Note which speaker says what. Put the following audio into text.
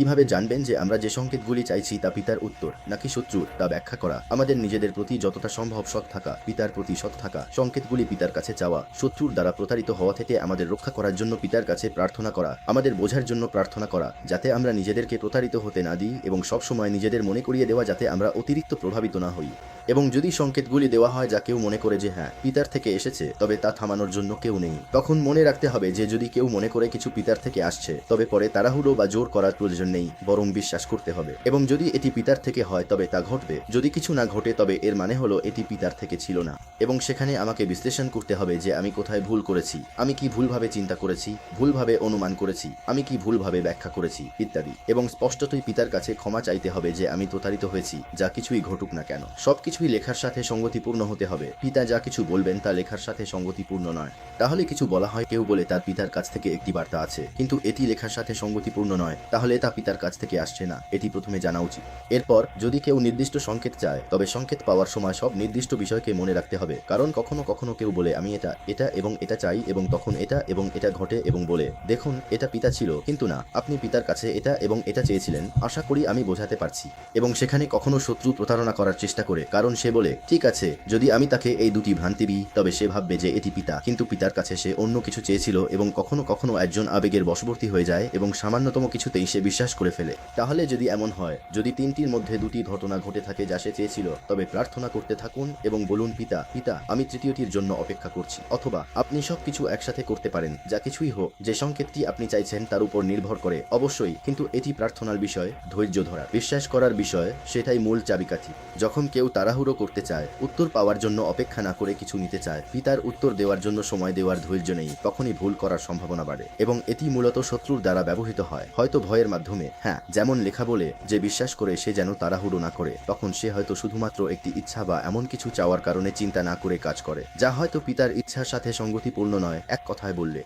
Speaker 1: কীভাবে জানবেন যে আমরা যে সংকেতগুলি চাইছি তা পিতার উত্তর নাকি শত্রুর, তা ব্যাখ্যা করা। আমাদের নিজেদের প্রতি যতটা সম্ভব সৎ থাকা, পিতার প্রতি সৎ থাকা, সংকেতগুলি পিতার কাছে চাওয়া, শত্রুর দ্বারা প্রতারিত হওয়া থেকে আমাদের রক্ষা করার জন্য পিতার কাছে প্রার্থনা করা, আমাদের বোঝার জন্য প্রার্থনা করা, যাতে আমরা নিজেদেরকে প্রতারিত হতে না দিই এবং সবসময় নিজেদের মনে করিয়ে দেওয়া যাতে আমরা অতিরিক্ত প্রভাবিত না হই। এবং যদি সংকেতগুলি দেওয়া হয় যা কেউ মনে করে যে হ্যাঁ পিতার থেকে এসেছে, তবে তা থামানোর জন্য কেউ নেই। তখন মনে রাখতে হবে যে যদি কেউ মনে করে কিছু পিতার থেকে আসছে, তবে পরে তাড়াহুড়ো বা জোর করার প্রয়োজন নেই, বরং বিশ্বাস করতে হবে। এবং যদি এটি পিতার থেকে হয়, তবে তা ঘটবে। যদি কিছু না ঘটে, তবে এর মানে হলো এটি পিতার থেকে ছিল না। এবং সেখানে আমাকে বিশ্লেষণ করতে হবে যে আমি কোথায় ভুল করেছি, আমি কি ভুলভাবে চিন্তা করেছি, ভুলভাবে অনুমান করেছি, আমি কি ভুলভাবে ব্যাখ্যা করেছি, ইত্যাদি। এবং স্পষ্টতই পিতার কাছে ক্ষমা চাইতে হবে যে আমি প্রতারিত হয়েছি, যা কিছুই ঘটুক না কেন। সবকিছুই লেখার সাথে সঙ্গতিপূর্ণ হতে হবে। পিতা যা কিছু বলবেন, তা লেখার সাথে সঙ্গতিপূর্ণ নয়। তাহলে কিছু বলা হয়, কেউ বলে তার পিতার কাছ থেকে একটি বার্তা আছে। কিন্তু এটি লেখার সাথে সঙ্গতিপূর্ণ নয়। তাহলে তা পিতার কাছ থেকে আসছে না, এটি প্রথমে জানা উচিত। এরপর, যদি কেউ নির্দিষ্ট সংকেত চায়, তবে সংকেত পাওয়ার সময় সব নির্দিষ্ট বিষয়কে মনে রাখতে হবে, কারণ কখনো কখনো কেউ বলে, আমি এটা এটা এবং এটা চাই এবং তখন এটা এবং এটা ঘটে এবং বলে, দেখুন, এটা পিতা ছিল, কিন্তু না, আপনি পিতার কাছে এটা এবং এটা চেয়েছিলেন, আশা করি আমি বোঝাতে পারছি। এবং সেখানে কখনো শত্রু প্রতারণা করার চেষ্টা করে, কারণ সে বলে, ঠিক আছে, যদি আমি তাকে এই দুটি ভ্রান্তি দিই, তবে সে ভাববে যে এটি পিতা, কিন্তু পিতার কাছে সে অন্য কিছু চেয়েছিল এবং কখনো কখনো একজন আবেগের বশবর্তী হয়ে যায় এবং সামান্যতম কিছুতেই সে বিশ্বাস করে ফেলে। তাহলে যদি এমন হয়, যদি তিনটির মধ্যে দুটি ঘটনা ঘটে থাকে যা সে চেয়েছিল, তবে প্রার্থনা করতে থাকুন এবং বলুন, পিতা পিতা, আমি তৃতীয়টির জন্য অপেক্ষা করছি। অথবা, আপনি সবকিছু একসাথে করতে পারেন, যা কিছুই হোক, যে সংকেতটি আপনি চাইছেন তার উপর নির্ভর করে। অবশ্যই, কিন্তু এটি প্রার্থনার বিষয়, ধৈর্য ধরা। বিশ্বাস করার বিষয়, সেটাই মূল চাবিকাঠি। যখন কেউ তাড়াহুড়ো করতে চায়, উত্তর পাওয়ার জন্য অপেক্ষা না করে কিছু নিতে চায়, পিতার উত্তর দেওয়ার জন্য সময় দেওয়ার ধৈর্য নেই, তখনই ভুল করার সম্ভাবনা বাড়ে। এবং এটি মূলত শত্রুর দ্বারা ব্যবহৃত হয়। হয়তো ভয়ের মাধ্যমে। হ্যাঁ যেমন লেখা বলে, যে বিশ্বাস করে সে যেন তাড়াহুড়ো না করে, তখন সে হয়তো শুধুমাত্র একটি ইচ্ছা বা এমন কিছু চাওয়ার কারণে চিন্তা না করে কাজ করে, যা হয়তো পিতার ইচ্ছার সাথে সঙ্গতিপূর্ণ নয়, এক কথায় বললে।